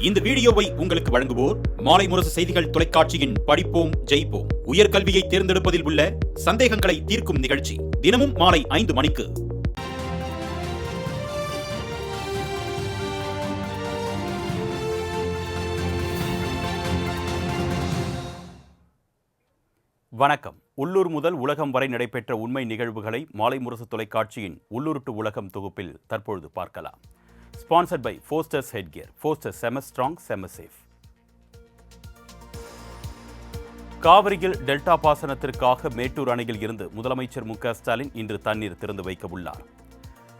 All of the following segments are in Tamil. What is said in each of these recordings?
இந்த வீடியோவை உங்களுக்கு வழங்குவோர் மாலை முரசு செய்திகள் தொலைக்காட்சியின் படிப்போம் ஜெயிப்போம். உயர்கல்வியை தேர்ந்தெடுப்பதில் உள்ள சந்தேகங்களை தீர்க்கும் நிகழ்ச்சி தினமும் மாலை ஐந்து மணிக்கு. வணக்கம். உள்ளூர் முதல் உலகம் வரை நடைபெற்ற உண்மை நிகழ்வுகளை மாலை முரசு தொலைக்காட்சியின் உள்ளூர் டு உலகம் தொகுப்பில் தற்பொழுது பார்க்கலாம். Sponsored by Fosters headgear Foster செம ஸ்ட்ராங் செம சேஃப் காவிரியில் டெல்டா பாசனத்திற்காக மேட்டூர் அணையில் இருந்து முதலமைச்சர் மு ஸ்டாலின் இன்று தண்ணீர் திறந்து வைக்க உள்ளார்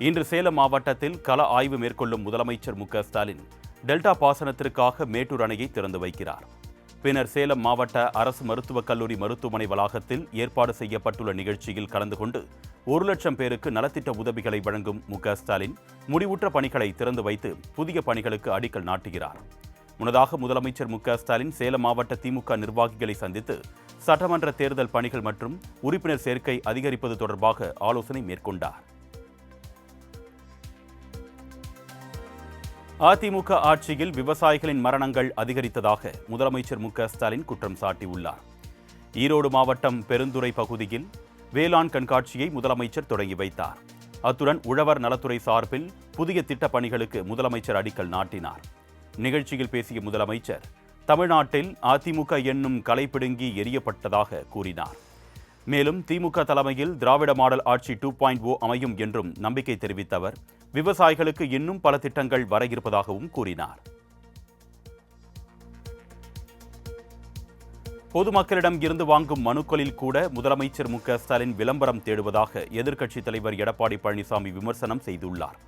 இன்று சேலம் மாவட்டத்தில் கள ஆய்வு மேற்கொள்ளும் முதலமைச்சர் மு ஸ்டாலின் டெல்டா பாசனத்திற்காக மேட்டூர் அணையை திறந்து வைக்கிறார். பின்னர் சேலம் மாவட்ட அரசு மருத்துவக் கல்லூரி மருத்துவமனை வளாகத்தில் ஏற்பாடு செய்யப்பட்டுள்ள நிகழ்ச்சியில் கலந்து கொண்டு ஒரு லட்சம் பேருக்கு நலத்திட்ட உதவிகளை வழங்கும் மு ஸ்டாலின் முடிவுற்ற பணிகளை திறந்து வைத்து புதிய பணிகளுக்கு அடிக்கல் நாட்டுகிறார். முன்னதாக முதலமைச்சர் மு ஸ்டாலின் சேலம் மாவட்ட திமுக நிர்வாகிகளை சந்தித்து சட்டமன்ற தேர்தல் பணிகள் மற்றும் உறுப்பினர் சேர்க்கை அதிகரிப்பது தொடர்பாக ஆலோசனை மேற்கொண்டார். அதிமுக ஆட்சியில் விவசாயிகளின் மரணங்கள் அதிகரித்ததாக முதலமைச்சர் மு ஸ்டாலின் குற்றம் சாட்டியுள்ளார். ஈரோடு மாவட்டம் பெருந்துறை பகுதியில் வேளாண் கண்காட்சியை முதலமைச்சர் தொடங்கி வைத்தார். அத்துடன் உழவர் நலத்துறை சார்பில் புதிய திட்டப் பணிகளுக்கு முதலமைச்சர் அடிக்கல் நாட்டினார். நிகழ்ச்சியில் பேசிய முதலமைச்சர் தமிழ்நாட்டில் அதிமுக என்னும் கலை பிடுங்கி எரியப்பட்டதாக கூறினார். மேலும் திமுக தலைமையில் திராவிட மாடல் ஆட்சி டூ பாயிண்ட் ஓ அமையும் என்றும் நம்பிக்கை தெரிவித்த அவர் விவசாயிகளுக்கு இன்னும் பல திட்டங்கள் வர இருப்பதாகவும் கூறினார். பொதுமக்களிடம் இருந்து வாங்கும் மனுக்களில் கூட முதலமைச்சர் மு ஸ்டாலின் விளம்பரம் தேடுவதாக எதிர்க்கட்சித் தலைவர் எடப்பாடி பழனிசாமி விமர்சனம் செய்துள்ளார்.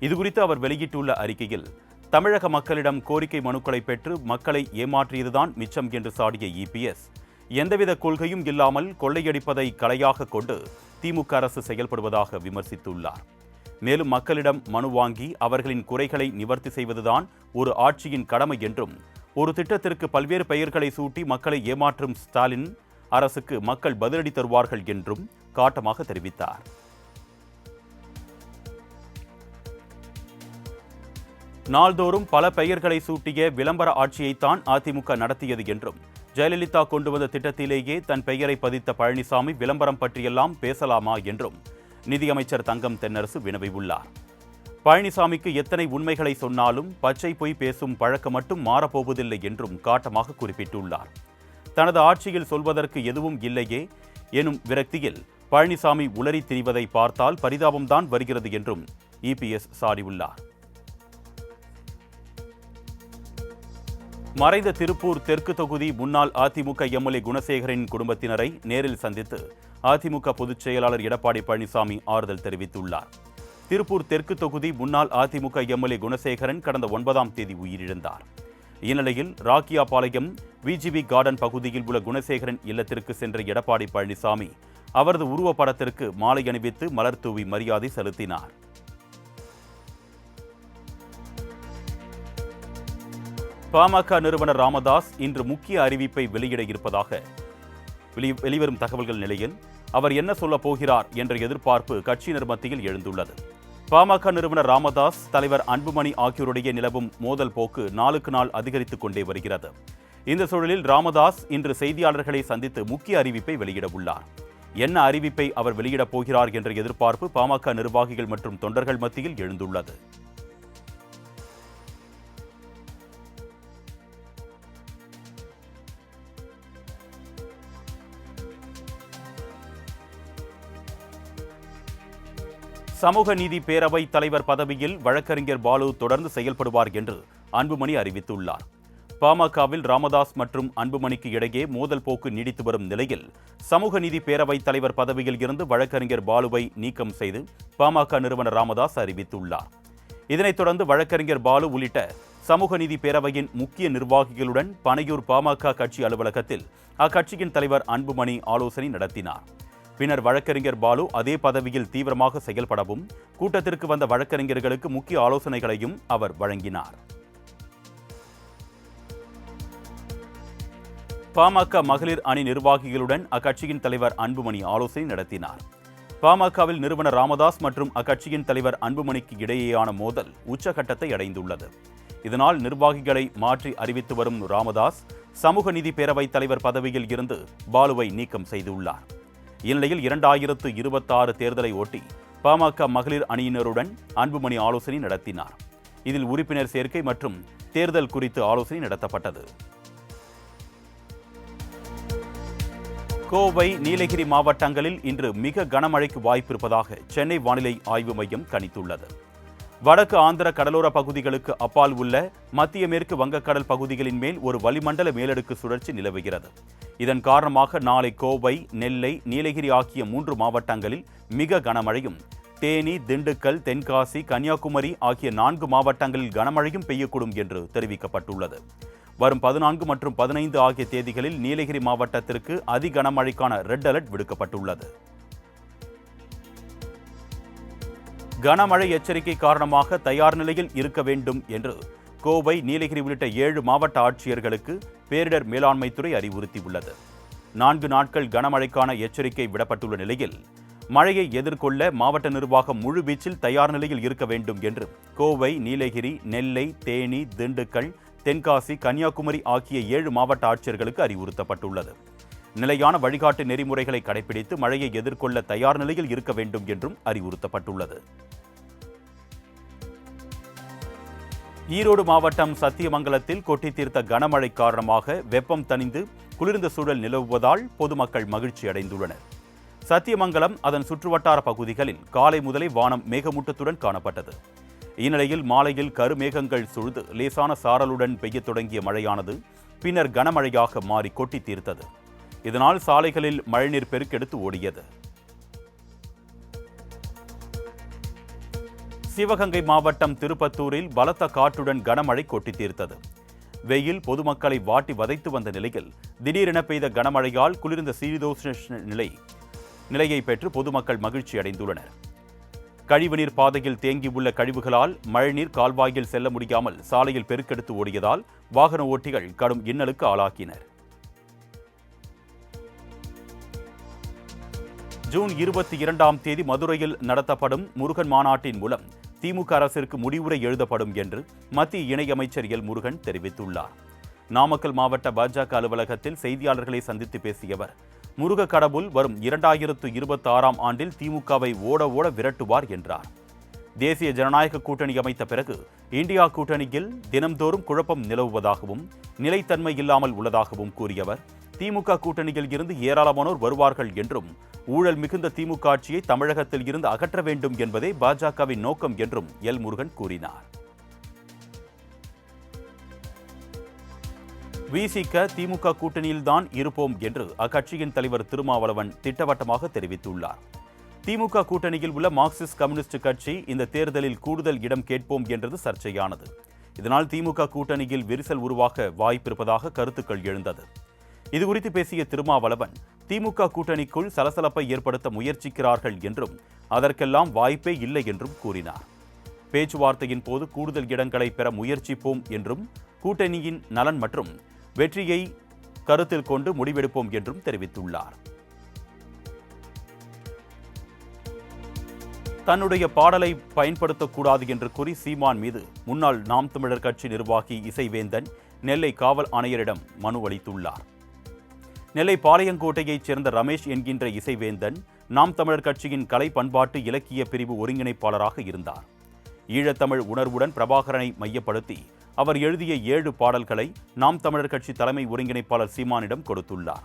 இதுகுறித்து அவர் வெளியிட்டுள்ள அறிக்கையில் தமிழக மக்களிடம் கோரிக்கை மனுக்களை பெற்று மக்களை ஏமாற்றியதுதான் மிச்சம் என்று சாடிய இபிஎஸ் எந்தவித கொள்கையும் இல்லாமல் கொள்ளையடிப்பதை கலையாக கொண்டு திமுக அரசு செயல்படுவதாக விமர்சித்துள்ளார். மேலும் மக்களிடம் மனு வாங்கி அவர்களின் குறைகளை நிவர்த்தி செய்வதுதான் ஒரு ஆட்சியின் கடமை என்றும் ஒரு திட்டத்திற்கு பல்வேறு பெயர்களை சூட்டி மக்களை ஏமாற்றும் ஸ்டாலின் அரசுக்கு மக்கள் பதிலடி தருவார்கள் என்றும் காட்டமாக தெரிவித்தார். நாள்தோறும் பல பெயர்களை சூட்டிய விளம்பர ஆட்சியைத்தான் அதிமுக நடத்தியது என்றும் ஜெயலலிதா கொண்டு வந்த திட்டத்திலேயே தன் பெயரை பதித்த பழனிசாமி விளம்பரம் பற்றியெல்லாம் பேசலாமா என்றும் நிதியமைச்சர் தங்கம் தென்னரசு வினவியுள்ளார். பழனிசாமிக்கு எத்தனை உண்மைகளை சொன்னாலும் பச்சை பொய் பேசும் பழக்கம் மட்டும் மாறப்போவதில்லை என்றும் காட்டமாக குறிப்பிட்டுள்ளார். தனது ஆட்சியில் சொல்வதற்கு எதுவும் இல்லையே எனும் விரக்தியில் பழனிசாமி உளறி திரிவதை பார்த்தால் பரிதாபம்தான் வருகிறது என்றும் இபிஎஸ் சாடியுள்ளார். மறைந்த திருப்பூர் தெற்கு தொகுதி முன்னாள் அதிமுக எம்எல்ஏ குணசேகரின் குடும்பத்தினரை நேரில் சந்தித்து அதிமுக பொதுச் செயலாளர் எடப்பாடி பழனிசாமி ஆறுதல் தெரிவித்துள்ளார். திருப்பூர் தெற்கு தொகுதி முன்னாள் அதிமுக எம்எல்ஏ குணசேகரன் கடந்த ஒன்பதாம் தேதி உயிரிழந்தார். இந்நிலையில் ராக்கியாபாளையம் விஜிபி கார்டன் பகுதியில் உள்ள குணசேகரன் இல்லத்திற்கு சென்ற எடப்பாடி பழனிசாமி அவரது உருவப்படத்திற்கு மாலை அணிவித்து மலர் தூவி மரியாதை செலுத்தினார். பாமக நிறுவனர் ராமதாஸ் இன்று முக்கிய அறிவிப்பை வெளியிட இருப்பதாக வெளிவரும் தகவல்கள் நிலையில் அவர் என்ன சொல்லப் போகிறார் என்ற எதிர்பார்ப்பு கட்சியினர் மத்தியில் எழுந்துள்ளது. பாமக நிறுவனர் ராமதாஸ் தலைவர் அன்புமணி ஆகியோருடைய நிலவும் மோதல் போக்கு நாளுக்கு நாள் அதிகரித்துக் கொண்டே வருகிறது. இந்த சூழலில் ராமதாஸ் இன்று செய்தியாளர்களை சந்தித்து முக்கிய அறிவிப்பை வெளியிட உள்ளார். என்ன அறிவிப்பை அவர் வெளியிடப் போகிறார் என்ற எதிர்பார்ப்பு பாமக நிர்வாகிகள் மற்றும் தொண்டர்கள் மத்தியில் எழுந்துள்ளது. சமூக நீதி பேரவை தலைவர் பதவியில் வழக்கறிஞர் பாலு தொடர்ந்து செயல்படுவார் என்று அன்புமணி அறிவித்துள்ளார். பாமகவில் ராமதாஸ் மற்றும் அன்புமணிக்கு இடையே மோதல் போக்கு நீடித்து வரும் நிலையில் சமூக நீதி பேரவைத் தலைவர் பதவியில் இருந்து வழக்கறிஞர் பாலுவை நீக்கம் செய்து பாமக நிறுவனர் ராமதாஸ் அறிவித்துள்ளார். இதனைத் தொடர்ந்து வழக்கறிஞர் பாலு உள்ளிட்ட சமூக நீதி பேரவையின் முக்கிய நிர்வாகிகளுடன் பனையூர் பாமக கட்சி அலுவலகத்தில் அக்கட்சியின் தலைவர் அன்புமணி ஆலோசனை நடத்தினார். பின்னர் வழக்கறிஞர் பாலு அதே பதவியில் தீவிரமாக செயல்படவும் கூட்டத்திற்கு வந்த வழக்கறிஞர்களுக்கு முக்கிய ஆலோசனைகளையும் அவர் வழங்கினார். பாமக மகளிர் அணி நிர்வாகிகளுடன் அக்கட்சியின் தலைவர் அன்புமணி ஆலோசனை நடத்தினார். பாமகவில் நிறுவனர் ராமதாஸ் மற்றும் அக்கட்சியின் தலைவர் அன்புமணிக்கு இடையேயான மோதல் உச்சகட்டத்தை அடைந்துள்ளது. இதனால் நிர்வாகிகளை மாற்றி அறிவித்து வரும் ராமதாஸ் சமூக நீதி பேரவைத் தலைவர் பதவியில் இருந்து பாலுவை நீக்கம் செய்துள்ளார். இந்நிலையில் இரண்டாயிரத்து இருபத்தாறு தேர்தலை ஒட்டி பாமக மகளிர் அணியினருடன் அன்புமணி ஆலோசனை நடத்தினார். இதில் உறுப்பினர் சேர்க்கை மற்றும் தேர்தல் குறித்து ஆலோசனை நடத்தப்பட்டது. கோவை நீலகிரி மாவட்டங்களில் இன்று மிக கனமழைக்கு வாய்ப்பிருப்பதாக சென்னை வானிலை ஆய்வு மையம் கணித்துள்ளது. வடக்கு ஆந்திர கடலோர பகுதிகளுக்கு அப்பால் உள்ள மத்திய மேற்கு வங்கக்கடல் பகுதிகளின் மேல் ஒரு வளிமண்டல மேலடுக்கு சுழற்சி நிலவுகிறது. இதன் காரணமாக நாளை கோவை நெல்லை நீலகிரி ஆகிய மூன்று மாவட்டங்களில் மிக கனமழையும் தேனி திண்டுக்கல் தென்காசி கன்னியாகுமரி ஆகிய நான்கு மாவட்டங்களில் கனமழையும் பெய்யக்கூடும் என்று தெரிவிக்கப்பட்டுள்ளது. வரும் பதினான்கு மற்றும் பதினைந்து ஆகிய தேதிகளில் நீலகிரி மாவட்டத்திற்கு அதி கனமழைக்கான ரெட் அலர்ட் விடுக்கப்பட்டுள்ளது. கனமழை எச்சரிக்கை காரணமாக தயார் நிலையில் இருக்க வேண்டும் என்று கோவை நீலகிரி உள்ளிட்ட ஏழு மாவட்ட ஆட்சியர்களுக்கு பேரிடர் மேலாண்மைத்துறை அறிவுறுத்தியுள்ளது. நான்கு நாட்கள் கனமழைக்கான எச்சரிக்கை விடப்பட்டுள்ள நிலையில் மழையை எதிர்கொள்ள மாவட்ட நிர்வாகம் முழுவீச்சில் தயார் நிலையில் இருக்க வேண்டும் என்று கோவை நீலகிரி நெல்லை தேனி திண்டுக்கல் தென்காசி கன்னியாகுமரி ஆகிய ஏழு மாவட்ட ஆட்சியர்களுக்கு அறிவுறுத்தப்பட்டுள்ளது. நிலையான வழிகாட்டு நெறிமுறைகளை கடைபிடித்து மழையை எதிர்கொள்ள தயார் நிலையில் இருக்க வேண்டும் என்றும் அறிவுறுத்தப்பட்டுள்ளது. ஈரோடு மாவட்டம் சத்தியமங்கலத்தில் கொட்டி தீர்த்த கனமழை காரணமாக வெப்பம் தணிந்து குளிர்ந்த சூழல் நிலவுவதால் பொதுமக்கள் மகிழ்ச்சி அடைந்துள்ளனர். சத்தியமங்கலம் அதன் சுற்றுவட்டார பகுதிகளில் காலை முதலே வானம் மேகமூட்டத்துடன் காணப்பட்டது. இந்நிலையில் மாலையில் கருமேகங்கள் சூழ்ந்து லேசான சாரலுடன் பெய்யத் தொடங்கிய மழையானது பின்னர் கனமழையாக மாறி கொட்டி தீர்த்தது. இதனால் சாலைகளில் மழைநீர் பெருக்கெடுத்து ஓடியது. சிவகங்கை மாவட்டம் திருப்பத்தூரில் பலத்த காற்றுடன் கனமழை கொட்டி தீர்த்தது. வெயில் பொதுமக்களை வாட்டி வதைத்து வந்த நிலையில் திடீரென பெய்த கனமழையால் குளிர்ந்த சீதோஷ்ண நிலை நிலையை பெற்று பொதுமக்கள் மகிழ்ச்சி அடைந்துள்ளனர். கழிவுநீர் பாதையில் தேங்கியுள்ள கழிவுகளால் மழைநீர் கால்வாயில் செல்ல முடியாமல் சாலையில் பெருக்கெடுத்து ஓடியதால் வாகன ஓட்டிகள் கடும் இன்னலுக்கு ஆளாக்கினர் ஜூன் இருபத்தி இரண்டாம் தேதி மதுரையில் நடத்தப்படும் முருகன் மாநாட்டின் மூலம் திமுக அரசிற்கு முடிவுரை எழுதப்படும் என்று மத்திய இணையமைச்சர் எல் முருகன் தெரிவித்துள்ளார். நாமக்கல் மாவட்ட பாஜக அலுவலகத்தில் செய்தியாளர்களை சந்தித்து பேசியவர் முருக கடவுள் வரும் இரண்டாயிரத்து இருபத்தி ஆறாம் ஆண்டில் திமுகவை ஓட ஓட விரட்டுவார் என்றார். தேசிய ஜனநாயக கூட்டணி அமைத்த பிறகு இந்தியா கூட்டணியில் தினம்தோறும் குழப்பம் நிலவுவதாகவும் நிலைத்தன்மை இல்லாமல் உள்ளதாகவும் கூறியவர் திமுக கூட்டணியில் இருந்து ஏராளமானோர் வருவார்கள் என்றும் ஊழல் மிகுந்த திமுக ஆட்சியை தமிழகத்தில் இருந்து அகற்ற வேண்டும் என்பதே பாஜகவின் நோக்கம் என்றும் எல் முருகன் கூறினார். விசிக திமுக கூட்டணியில்தான் இருப்போம் என்று அக்கட்சியின் தலைவர் திருமாவளவன் திட்டவட்டமாக தெரிவித்துள்ளார். திமுக கூட்டணியில் உள்ள மார்க்சிஸ்ட் கம்யூனிஸ்ட் கட்சி இந்த தேர்தலில் கூடுதல் இடம் கேட்போம் என்றது சர்ச்சையானது. இதனால் திமுக கூட்டணியில் விரிசல் உருவாக வாய்ப்பிருப்பதாக கருத்துக்கள் எழுந்தது. இதுகுறித்து பேசிய திருமாவளவன் திமுக கூட்டணிக்குள் சலசலப்பை ஏற்படுத்த முயற்சிக்கிறார்கள் என்றும் அதற்கெல்லாம் வாய்ப்பே இல்லை என்றும் கூறினார். பேச்சுவார்த்தையின் போது கூடுதல் இடங்களை பெற முயற்சிப்போம் என்றும் கூட்டணியின் நலன் மற்றும் வெற்றியை கருத்தில் கொண்டு முடிவெடுப்போம் என்றும் தெரிவித்துள்ளார். தன்னுடைய பாடலை பயன்படுத்தக்கூடாது என்று கூறி சீமான் மீது முன்னாள் நாம் தமிழர் கட்சி நிர்வாகி இசைவேந்தன் நெல்லை காவல் ஆணையரிடம் மனு அளித்துள்ளார். நெல்லை பாளையங்கோட்டையைச் சேர்ந்த ரமேஷ் என்கின்ற இசைவேந்தன் நாம் தமிழர் கட்சியின் கலை பண்பாட்டு இலக்கிய பிரிவு ஒருங்கிணைப்பாளராக இருந்தார். ஈழத்தமிழ் உணர்வுடன் பிரபாகரனை மையப்படுத்தி அவர் எழுதிய ஏழு பாடல்களை நாம் தமிழர் கட்சி தலைமை ஒருங்கிணைப்பாளர் சீமானிடம் கொடுத்துள்ளார்.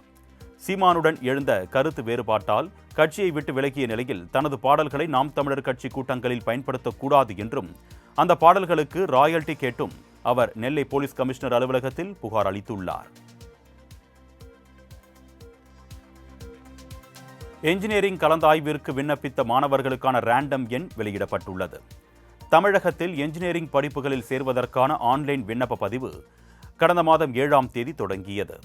சீமானுடன் எழுந்த கருத்து வேறுபாட்டால் கட்சியை விட்டு விலகிய நிலையில் தனது பாடல்களை நாம் தமிழர் கட்சி கூட்டங்களில் பயன்படுத்தக்கூடாது என்றும் அந்த பாடல்களுக்கு ராயல்டி கேட்டும் அவர் நெல்லை போலீஸ் கமிஷனர் அலுவலகத்தில் புகார் அளித்துள்ளார். என்ஜினியரிங் கலந்தாய்விற்கு விண்ணப்பித்த மாணவர்களுக்கான ரேண்டம் எண் வெளியிடப்பட்டுள்ளது. தமிழகத்தில் என்ஜினியரிங் படிப்புகளில் சேர்வதற்கான ஆன்லைன் விண்ணப்ப பதிவு கடந்த மாதம் ஏழாம் தேதி தொடங்கியது.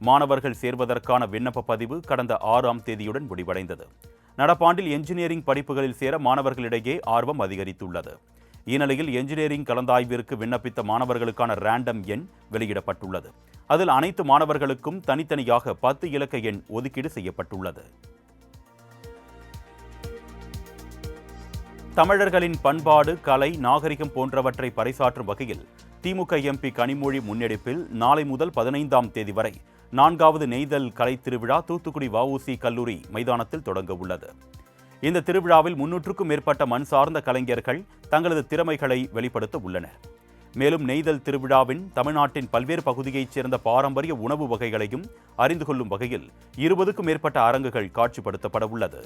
மாணவர்கள் சேர்வதற்கான விண்ணப்ப பதிவு கடந்த ஆறாம் தேதியுடன் முடிவடைந்தது. நடப்பாண்டில் என்ஜினியரிங் படிப்புகளில் சேர மாணவர்களிடையே ஆர்வம் அதிகரித்துள்ளது. இந்நிலையில் என்ஜினியரிங் கலந்தாய்விற்கு விண்ணப்பித்த மாணவர்களுக்கான ரேண்டம் எண் வெளியிடப்பட்டுள்ளது அதில் அனைத்து மாணவர்களுக்கும் தனித்தனியாக பத்து இலக்க எண் ஒதுக்கீடு செய்யப்பட்டுள்ளது தமிழர்களின் பண்பாடு கலை நாகரிகம் போன்றவற்றை பறைசாற்றும் வகையில் திமுக எம்பி கனிமொழி முன்னெடுப்பில் நாளை முதல் பதினைந்தாம் தேதி வரை நான்காவது நெய்தல் கலை திருவிழா தூத்துக்குடி வஉசி கல்லூரி மைதானத்தில் தொடங்க உள்ளது. இந்த திருவிழாவில் முன்னூற்றுக்கும் மேற்பட்ட மண் சார்ந்த கலைஞர்கள் தங்களது திறமைகளை வெளிப்படுத்த உள்ளனர். மேலும் நெய்தல் திருவிழாவின் தமிழ்நாட்டின் பல்வேறு பகுதியைச் சேர்ந்த பாரம்பரிய உணவு வகைகளையும் அறிந்து கொள்ளும் வகையில் இருபதுக்கும் மேற்பட்ட அரங்குகள் காட்சிப்படுத்தப்பட உள்ளது.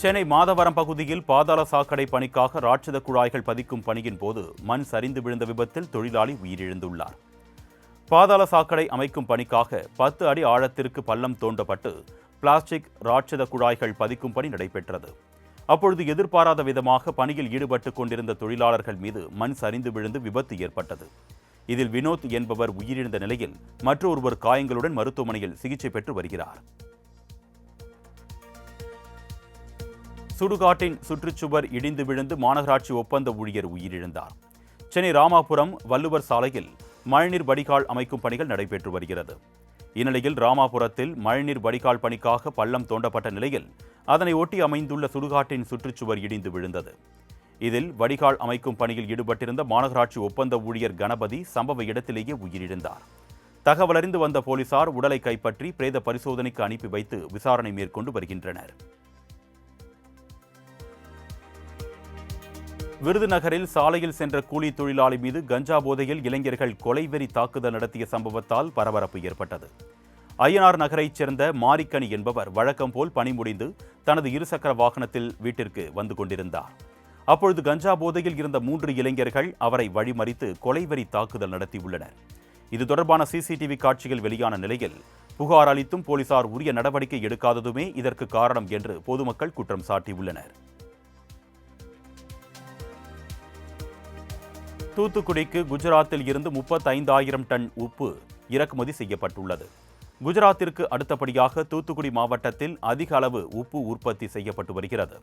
சென்னை மாதவரம் பகுதியில் பாதாள சாக்கடை பணிக்காக ராட்சத குழாய்கள் பதிக்கும் பணியின் போது மண் சரிந்து விழுந்த விபத்தில் தொழிலாளி உயிரிழந்துள்ளார். பாதாள சாக்கடை அமைக்கும் பணிக்காக பத்து அடி ஆழத்திற்கு பள்ளம் தோண்டப்பட்டு பிளாஸ்டிக் ராட்சத குழாய்கள் பதிக்கும் பணி நடைபெற்றது. அப்பொழுது எதிர்பாராத விதமாக பணியில் ஈடுபட்டு கொண்டிருந்த தொழிலாளர்கள் மீது மண் சரிந்து விழுந்து விபத்து ஏற்பட்டது. இதில் வினோத் என்பவர் உயிரிழந்த நிலையில் மற்றொருவர் காயங்களுடன் மருத்துவமனையில் சிகிச்சை பெற்று வருகிறார். சுடுகாட்டின் சுற்றுச்சுவர் இடிந்து விழுந்து மாநகராட்சி ஒப்பந்த ஊழியர் உயிரிழந்தார். சென்னை ராமாபுரம் வள்ளுவர் சாலையில் மழைநீர் வடிகால் அமைக்கும் பணிகள் நடைபெற்று வருகிறது. இந்நிலையில் ராமாபுரத்தில் மழைநீர் வடிகால் பணிக்காக பள்ளம் தோண்டப்பட்ட நிலையில் அதனை ஒட்டி அமைந்துள்ள சுடுகாட்டின் சுற்றுச்சுவர் இடிந்து விழுந்தது. இதில் வடிகால் அமைக்கும் பணியில் ஈடுபட்டிருந்த மாநகராட்சி ஒப்பந்த ஊழியர் கணபதி சம்பவ இடத்திலேயே உயிரிழந்தார். தகவலறிந்து வந்த போலீசார் உடலை கைப்பற்றி பிரேத பரிசோதனைக்கு அனுப்பி வைத்து விசாரணை மேற்கொண்டு வருகின்றனர். விருதுநகரில் சாலையில் சென்ற கூலி தொழிலாளி மீது கஞ்சா போதையில் இளைஞர்கள் கொலைவெறி தாக்குதல் நடத்திய சம்பவத்தால் பரபரப்பு ஏற்பட்டது. ஐயனார் நகரைச் சேர்ந்த மாரிக்கனி என்பவர் வழக்கம் போல் பணி முடிந்து தனது இருசக்கர வாகனத்தில் வீட்டிற்கு வந்து கொண்டிருந்தார். அப்பொழுது கஞ்சா போதையில் இருந்த மூன்று இளைஞர்கள் அவரை வழிமறித்து கொலைவெறி தாக்குதல் நடத்தியுள்ளனர். இது தொடர்பான சிசிடிவி காட்சிகள் வெளியான நிலையில் புகார் அளித்தும் போலீசார் உரிய நடவடிக்கை எடுக்காததுமே இதற்கு காரணம் என்று பொதுமக்கள் குற்றம் சாட்டியுள்ளனர். தூத்துக்குடிக்கு குஜராத்தில் இருந்து முப்பத்தைந்தாயிரம் டன் உப்பு இறக்குமதி செய்யப்பட்டுள்ளது. குஜராத்திற்கு அடுத்தபடியாக தூத்துக்குடி மாவட்டத்தில் அதிக அளவு உப்பு உற்பத்தி செய்யப்பட்டு வருகிறது.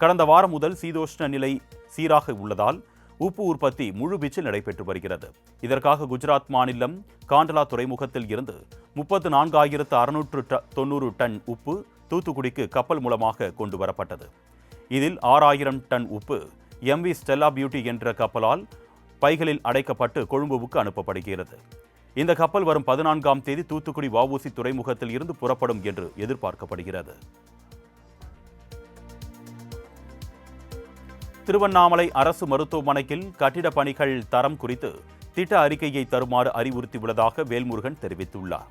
கடந்த வாரம் முதல் சீதோஷ்ண நிலை சீராக உள்ளதால் உப்பு உற்பத்தி முழுவீச்சில் நடைபெற்று வருகிறது. இதற்காக குஜராத் மாநிலம் காண்டலா துறைமுகத்தில் இருந்து முப்பத்து நான்காயிரத்து அறுநூற்று தொண்ணூறு டன் உப்பு தூத்துக்குடிக்கு கப்பல் மூலமாக கொண்டு வரப்பட்டது. இதில் ஆறாயிரம் டன் உப்பு எம்வி ஸ்டெல்லா பியூட்டி என்ற கப்பலால் பைகளில் அடைக்கப்பட்டு கொழும்புவுக்கு அனுப்பப்படுகிறது. இந்த கப்பல் வரும் பதினான்காம் தேதி தூத்துக்குடி வவுசி துறைமுகத்தில் இருந்து புறப்படும் என்று எதிர்பார்க்கப்படுகிறது. திருவண்ணாமலை அரசு மருத்துவமனையில் கட்டிட பணிகள் தரம் குறித்து திட்ட அறிக்கையை தருமாறு அறிவுறுத்தியுள்ளதாக வேல்முருகன் தெரிவித்துள்ளார்.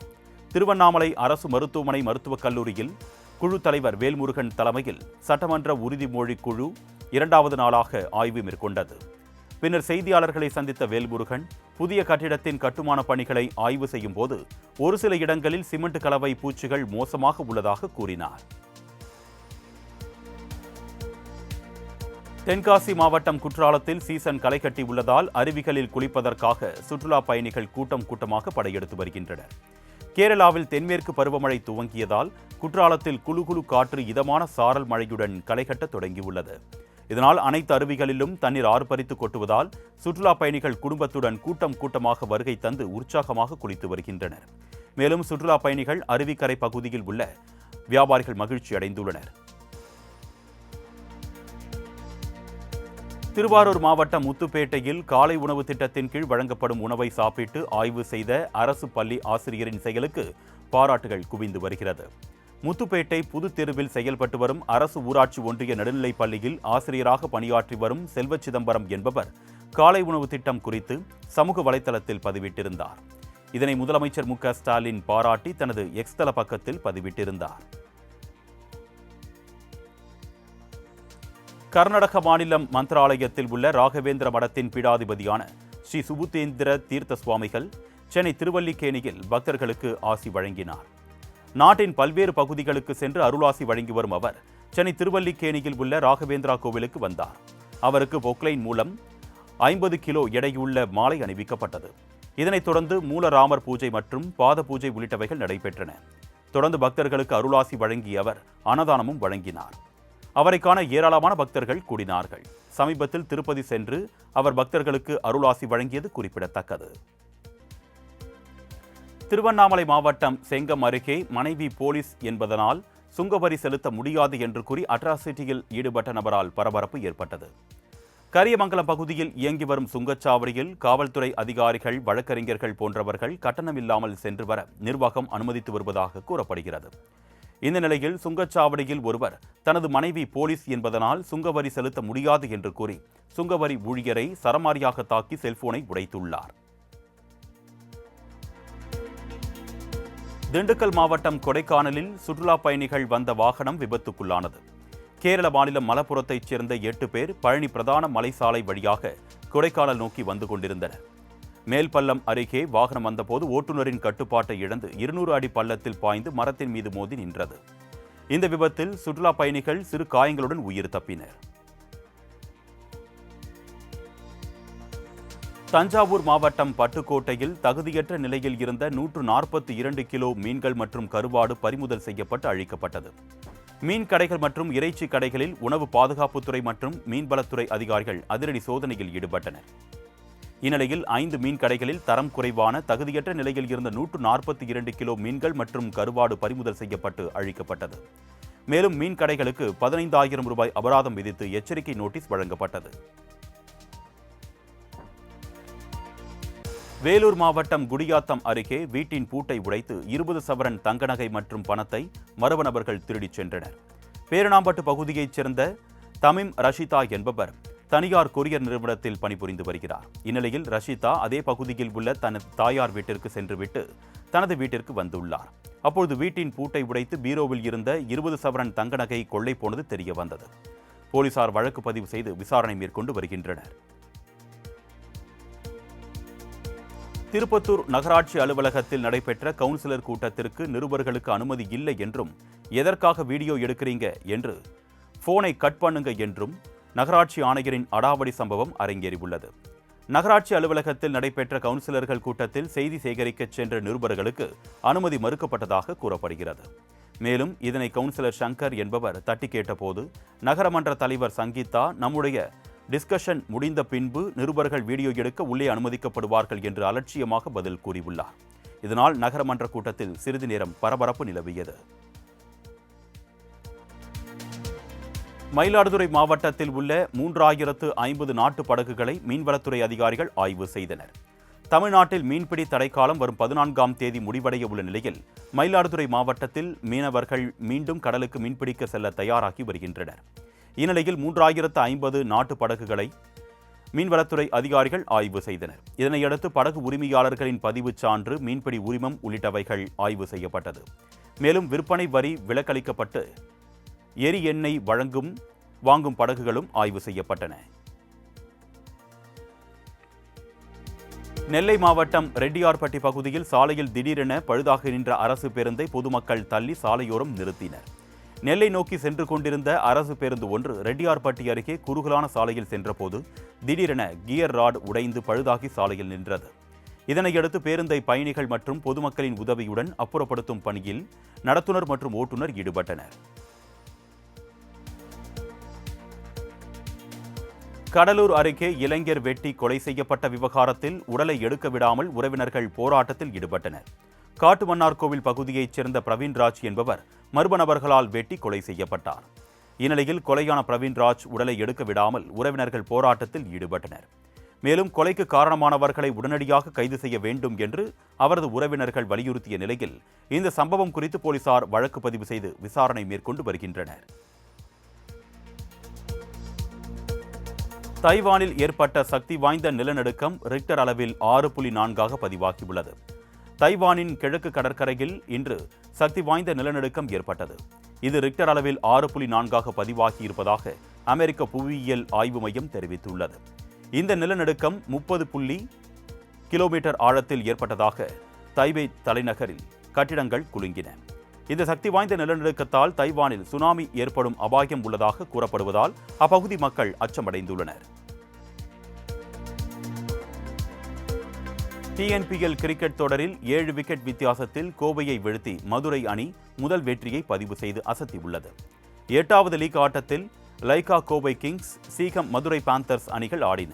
திருவண்ணாமலை அரசு மருத்துவமனை மருத்துவக் கல்லூரியில் குழு தலைவர் வேல்முருகன் தலைமையில் சட்டமன்ற உறுதிமொழி குழு இரண்டாவது நாளாக ஆய்வு மேற்கொண்டது. பின்னர் செய்தியாளர்களை சந்தித்த வேல்முருகன் புதிய கட்டிடத்தின் கட்டுமான பணிகளை ஆய்வு செய்யும் போது ஒரு சில இடங்களில் சிமெண்ட் கலவை பூச்சிகள் மோசமாக உள்ளதாக கூறினார். தென்காசி மாவட்டம் குற்றாலத்தில் சீசன் களை கட்டி உள்ளதால் அருவிகளில் குளிப்பதற்காக சுற்றுலா பயணிகள் கூட்டம் கூட்டமாக படையெடுத்து வருகின்றனர். கேரளாவில் தென்மேற்கு பருவமழை துவங்கியதால் குற்றாலத்தில் குழு குழு காற்று இதமான சாரல் மழையுடன் களை கட்ட தொடங்கியுள்ளது. இதனால் அனைத்து அருவிகளிலும் தண்ணீர் ஆர்ப்பரித்து கொட்டுவதால் சுற்றுலா பயணிகள் குடும்பத்துடன் கூட்டம் கூட்டமாக வருகை தந்து உற்சாகமாக குளித்து வருகின்றனர். மேலும் சுற்றுலா பயணிகள் அருவிக்கரை பகுதியில் உள்ள வியாபாரிகள் மகிழ்ச்சி அடைந்துள்ளனர். திருவாரூர் மாவட்டம் முத்துப்பேட்டையில் காலை உணவு திட்டத்தின் கீழ் வழங்கப்படும் உணவை சாப்பிட்டு ஆய்வு செய்த அரசு பள்ளி ஆசிரியரின் செயலுக்கு பாராட்டுகள் குவிந்து வருகிறது. முத்துப்பேட்டை புது தெருவில் செயல்பட்டு வரும் அரசு ஊராட்சி ஒன்றிய நடுநிலைப் பள்ளியில் ஆசிரியராக பணியாற்றி வரும் செல்வ சிதம்பரம் என்பவர் காலை உணவு திட்டம் குறித்து சமூக வலைதளத்தில் பதிவிட்டிருந்தார். இதனை முதலமைச்சர் மு ஸ்டாலின் பாராட்டி தனது எக்ஸ்தல பக்கத்தில் பதிவிட்டிருந்தார். கர்நாடக மாநிலம் மந்திராலயத்தில் உள்ள ராகவேந்திர மடத்தின் பீடாதிபதியான ஸ்ரீ சுபுத்தேந்திர தீர்த்த சுவாமிகள் சென்னை திருவல்லிக்கேணியில் பக்தர்களுக்கு ஆசி வழங்கினார். நாட்டின் பல்வேறு பகுதிகளுக்கு சென்று அருளாசி வழங்கி வரும் அவர் சென்னை திருவல்லிக்கேணியில் உள்ள ராகவேந்திரா கோவிலுக்கு வந்தார். அவருக்கு பொக்லைன் மூலம் ஐம்பது கிலோ எடையுள்ள மாலை அணிவிக்கப்பட்டது. இதனைத் தொடர்ந்து மூலராமர் பூஜை மற்றும் பாத பூஜை உள்ளிட்டவைகள் நடைபெற்றன. தொடர்ந்து பக்தர்களுக்கு அருளாசி வழங்கிய அவர் அன்னதானமும் வழங்கினார். அவரை காண ஏராளமான பக்தர்கள் கூடினார்கள். சமீபத்தில் திருப்பதி சென்று அவர் பக்தர்களுக்கு அருளாசி வழங்கியது குறிப்பிடத்தக்கது. திருவண்ணாமலை மாவட்டம் செங்கம் அருகே மனைவி போலீஸ் என்பதனால் சுங்கவரி செலுத்த முடியாது என்று கூறி அட்ராசிட்டியில் ஈடுபட்ட நபரால் பரபரப்பு ஏற்பட்டது. கரியமங்கலம் பகுதியில் இயங்கி வரும் சுங்கச்சாவடியில் காவல்துறை அதிகாரிகள் வழக்கறிஞர்கள் போன்றவர்கள் கட்டணமில்லாமல் சென்று வர நிர்வாகம் அனுமதித்து வருவதாக கூறப்படுகிறது. இந்த நிலையில் சுங்கச்சாவடியில் ஒருவர் தனது மனைவி போலீஸ் என்பதனால் சுங்கவரி செலுத்த முடியாது என்று கூறி சுங்கவரி ஊழியரை சரமாரியாக தாக்கி செல்போனை உடைத்துள்ளார். திண்டுக்கல் மாவட்டம் கொடைக்கானலில் சுற்றுலா பயணிகள் வந்த வாகனம் விபத்துக்குள்ளானது. கேரள மாநிலம் மலப்புரத்தைச் சேர்ந்த எட்டு பேர் பழனி பிரதான மலைசாலை வழியாக கொடைக்கானல் நோக்கி வந்து கொண்டிருந்தனர். மேல்பள்ளம் அருகே வாகனம் வந்தபோது ஓட்டுநரின் கட்டுப்பாட்டை இழந்து இருநூறு அடி பள்ளத்தில் பாய்ந்து மரத்தின் மீது மோதி நின்றது. இந்த விபத்தில் சுற்றுலா பயணிகள் சிறு காயங்களுடன் உயிர் தப்பினர். தஞ்சாவூர் மாவட்டம் பட்டுக்கோட்டையில் தகுதியற்ற நிலையில் இருந்த நூற்று நாற்பத்தி இரண்டு கிலோ மீன்கள் மற்றும் கருவாடு பறிமுதல் செய்யப்பட்டு அழிக்கப்பட்டது. மீன் கடைகள் மற்றும் இறைச்சி கடைகளில் உணவு பாதுகாப்புத்துறை மற்றும் மீன்வளத்துறை அதிகாரிகள் அதிரடி சோதனையில் ஈடுபட்டனர். இந்நிலையில் ஐந்து மீன் கடைகளில் தரம் குறைவான தகுதியற்ற நிலையில் இருந்த நூற்று நாற்பத்தி இரண்டு கிலோ மீன்கள் மற்றும் கருவாடு பறிமுதல் செய்யப்பட்டு அழிக்கப்பட்டது. மேலும் மீன் கடைகளுக்கு பதினைந்தாயிரம் ரூபாய் அபராதம் விதித்து எச்சரிக்கை நோட்டீஸ் வழங்கப்பட்டது. வேலூர் மாவட்டம் குடியாத்தம் அருகே வீட்டின் பூட்டை உடைத்து இருபது சவரன் தங்க நகை மற்றும் பணத்தை மர்ம நபர்கள் திருடிச் சென்றனர். பேரணாம்பட்டு பகுதியைச் சேர்ந்த தமிம் ரஷிதா என்பவர் தனியார் கொரியர் நிறுவனத்தில் பணிபுரிந்து வருகிறார். இந்நிலையில் ரஷிதா அதே பகுதியில் உள்ள தனது தாயார் வீட்டிற்கு சென்றுவிட்டு தனது வீட்டிற்கு வந்துள்ளார். அப்பொழுது வீட்டின் பூட்டை உடைத்து பீரோவில் இருந்த இருபது சவரன் தங்க நகை கொள்ளை போனது தெரிய வந்தது. போலீசார் வழக்கு பதிவு செய்து விசாரணை மேற்கொண்டு வருகின்றனர். திருப்பத்தூர் நகராட்சி அலுவலகத்தில் நடைபெற்ற கவுன்சிலர் கூட்டத்திற்கு நிருபர்களுக்கு அனுமதி இல்லை என்றும் எதற்காக வீடியோ எடுக்கிறீங்க? என்று போனை கட் பண்ணுங்க என்றும் நகராட்சி ஆணையரின் அடாவடி சம்பவம் அரங்கேறியுள்ளது. நகராட்சி அலுவலகத்தில் நடைபெற்ற கவுன்சிலர்கள் கூட்டத்தில் செய்தி சேகரிக்கச் சென்ற நிருபர்களுக்கு அனுமதி மறுக்கப்பட்டதாக கூறப்படுகிறது. மேலும் இதனை கவுன்சிலர் சங்கர் என்பவர் தட்டி கேட்டபோது நகரமன்ற தலைவர் சங்கீதா நம்முடைய டிஸ்கஷன் முடிந்த பின்பு நிருபர்கள் வீடியோ எடுக்க உள்ளே அனுமதிக்கப்படுவார்கள் என்று அலட்சியமாக பதில் கூறியுள்ளார். இதனால் நகரமன்ற கூட்டத்தில் சிறிது நேரம் பரபரப்பு நிலவியது. மயிலாடுதுறை மாவட்டத்தில் உள்ள மூன்றாயிரத்து ஐம்பது நாட்டு படகுகளை மீன்வளத்துறை அதிகாரிகள் ஆய்வு செய்தனர். தமிழ்நாட்டில் மீன்பிடி தடைக்காலம் வரும் பதினான்காம் தேதி முடிவடைய உள்ள நிலையில் மயிலாடுதுறை மாவட்டத்தில் மீனவர்கள் மீண்டும் கடலுக்கு மீன்பிடிக்க செல்ல தயாராகி வருகின்றனர். இந்நிலையில் மூன்றாயிரத்து ஐம்பது நாட்டு படகுகளை மீன்வளத்துறை அதிகாரிகள் ஆய்வு செய்தனர். இதனையடுத்து படகு உரிமையாளர்களின் பதிவுச் சான்று மீன்பிடி உரிமம் உள்ளிட்டவைகள் ஆய்வு செய்யப்பட்டது. மேலும் விற்பனை வரி விலக்களிக்கப்பட்டு எரி எண்ணெய் வழங்கும் வாங்கும் படகுகளும் ஆய்வு செய்யப்பட்டன. நெல்லை மாவட்டம் ரெட்டியார்பட்டி பகுதியில் சாலையில் திடீரென பழுதாக நின்ற அரசு பேருந்தை பொதுமக்கள் தள்ளி சாலையோரம் நிறுத்தினர். நெல்லை நோக்கி சென்று கொண்டிருந்த அரசு பேருந்து ஒன்று ரெட்டியார்பட்டி அருகே குறுகலான சாலையில் சென்றபோது திடீரென கியர் ராட் உடைந்து பழுதாகி சாலையில் நின்றது. இதனையடுத்து பேருந்தை பயணிகள் மற்றும் பொதுமக்களின் உதவியுடன் அப்புறப்படுத்தும் பணியில் நடத்துனர் மற்றும் ஓட்டுநர் ஈடுபட்டனர். கடலூர் அருகே இளைஞர் வெட்டி கொலை செய்யப்பட்ட விவகாரத்தில் உடலை எடுக்க விடாமல் உறவினர்கள் போராட்டத்தில் ஈடுபட்டனர். காட்டுமன்னார்கோவில் பகுதியைச் சேர்ந்த பிரவீன்ராஜ் என்பவர் மர்ம நபர்களால் வெட்டி கொலை செய்யப்பட்டார். இந்நிலையில் கொலையான பிரவீன்ராஜ் உடலை எடுக்க விடாமல் உறவினர்கள் போராட்டத்தில் ஈடுபட்டனர். மேலும் கொலைக்கு காரணமானவர்களை உடனடியாக கைது செய்ய வேண்டும் என்று அவரது உறவினர்கள் வலியுறுத்திய நிலையில் இந்த சம்பவம் குறித்து போலீசார் வழக்கு பதிவு செய்து விசாரணை மேற்கொண்டு வருகின்றனர். தைவானில் ஏற்பட்ட சக்தி வாய்ந்த நிலநடுக்கம் ரிக்டர் அளவில் ஆறு புள்ளி நான்காக பதிவாகியுள்ளது. தைவானின் கிழக்கு கடற்கரையில் இன்று சக்தி வாய்ந்த நிலநடுக்கம் ஏற்பட்டது. இது ரிக்டர் அளவில் ஆறு புள்ளி நான்காக பதிவாகியிருப்பதாக அமெரிக்க புவியியல் ஆய்வு மையம் தெரிவித்துள்ளது. இந்த நிலநடுக்கம் முப்பது புள்ளி கிலோமீட்டர் ஆழத்தில் ஏற்பட்டதாக தைவை தலைநகரில் கட்டிடங்கள் குலுங்கின. இந்த சக்தி வாய்ந்த நிலநடுக்கத்தால் தைவானில் சுனாமி ஏற்படும் அபாயம் உள்ளதாக கூறப்படுவதால் அப்பகுதி மக்கள் அச்சமடைந்துள்ளனர். டிஎன்பிஎல் கிரிக்கெட் தொடரில் ஏழு விக்கெட் வித்தியாசத்தில் கோவையை வீழ்த்தி மதுரை அணி முதல் வெற்றியை பதிவு செய்து அசத்தியுள்ளது. எட்டாவது லீக் ஆட்டத்தில் Lyca Kovai Kings Siechem Madurai Panthers அணிகள் ஆடின.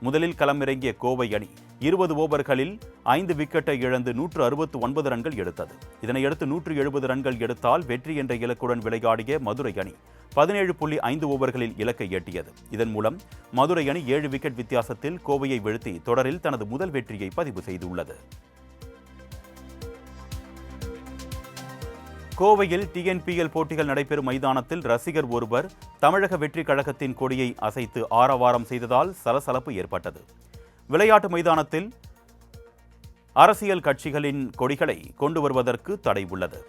முதலில் களமிறங்கிய கோவை அணி இருபது ஓவர்களில் ஐந்து விக்கெட்டை இழந்து நூற்று அறுபத்து ஒன்பது ரன்கள் எடுத்தது. இதனையடுத்து நூற்று எழுபது ரன்கள் எடுத்தால் வெற்றி என்ற இலக்குடன் விளையாடிய மதுரை அணி பதினேழு புள்ளி ஐந்து ஓவர்களில் இலக்கை எட்டியது. இதன் மூலம் மதுரை அணி ஏழு விக்கெட் வித்தியாசத்தில் கோவையை வீழ்த்தி தொடரில் தனது முதல் வெற்றியை பதிவு செய்துள்ளது. கோவையில் டிஎன்பிஎல் போட்டிகள் நடைபெறும் மைதானத்தில் ரசிகர் ஒருவர் தமிழக வெற்றி கழகத்தின் கொடியை அசைத்து ஆரவாரம் செய்ததால் சலசலப்பு ஏற்பட்டது. விளையாட்டு மைதானத்தில் அரசியல் கட்சிகளின் கொடிகளை கொண்டு வருவதற்கு தடை உள்ளது.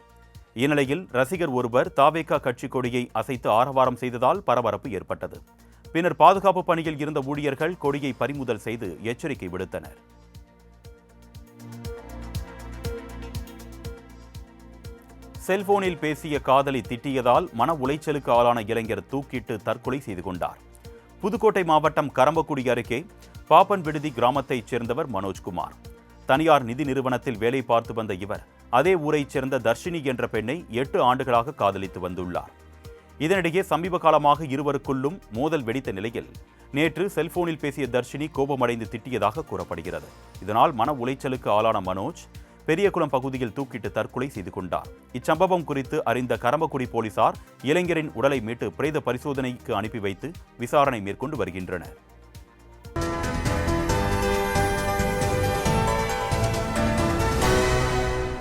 இந்நிலையில் ரசிகர் ஒருவர் தாவேகா கட்சி கொடியை அசைத்து ஆரவாரம் செய்ததால் பரபரப்பு ஏற்பட்டது. பின்னர் பாதுகாப்பு பணியில் இருந்த ஊழியர்கள் கொடியை பறிமுதல் செய்து எச்சரிக்கை விடுத்தனர். செல்போனில் பேசிய காதலி திட்டியதால் மன உளைச்சலுக்கு ஆளான இளைஞர் தூக்கிட்டு தற்கொலை செய்து கொண்டார். புதுக்கோட்டை மாவட்டம் கரம்பக்குடி அருகே பாப்பன் விடுதி கிராமத்தைச் சேர்ந்தவர் மனோஜ்குமார் தனியார் நிதி நிறுவனத்தில் வேலை பார்த்து வந்த இவர் அதே ஊரைச் சேர்ந்த தர்ஷினி என்ற பெண்ணை எட்டு ஆண்டுகளாக காதலித்து வந்துள்ளார். இதனிடையே சமீப காலமாக இருவருக்குள்ளும் மோதல் வெடித்த நிலையில் நேற்று செல்போனில் பேசிய தர்ஷினி கோபமடைந்து திட்டியதாக கூறப்படுகிறது. இதனால் மன உளைச்சலுக்கு ஆளான மனோஜ் பெரியகுளம் பகுதியில் தூக்கிட்டு தற்கொலை செய்து கொண்டார். இச்சம்பவம் குறித்து அறிந்த கரம்பக்குடி போலீசார் இளைஞரின் உடலை மீட்டு பிரேத பரிசோதனைக்கு அனுப்பி வைத்து விசாரணை மேற்கொண்டு வருகின்றனர்.